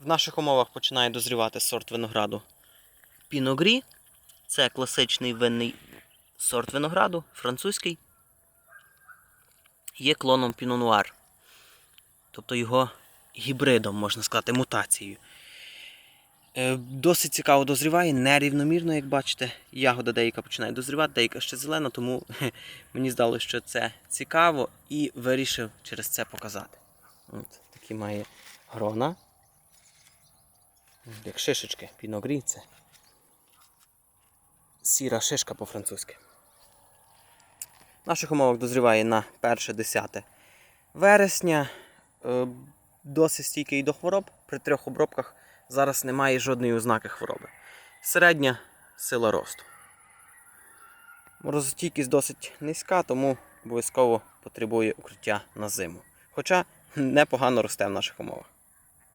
В наших умовах починає дозрівати сорт винограду Піногрі. Це класичний винний сорт винограду, французький. Є клоном пінонуар. Тобто його гібридом, можна сказати, мутацією. Е, Досить цікаво дозріває, нерівномірно, як бачите. Ягода деяка починає дозрівати, деяка ще зелена, тому мені здалося, що це цікаво і вирішив через це показати. От, такі має грона. Як шишечки, піногрі це. Сіра шишка по-французьки. В наших умовах дозріває на 1-10 вересня. Е, Досить стійкий до хвороб. При трьох обробках зараз немає жодної ознаки хвороби. Середня сила росту. Морозостійкість досить низька, тому обов'язково потребує укриття на зиму. Хоча непогано росте в наших умовах.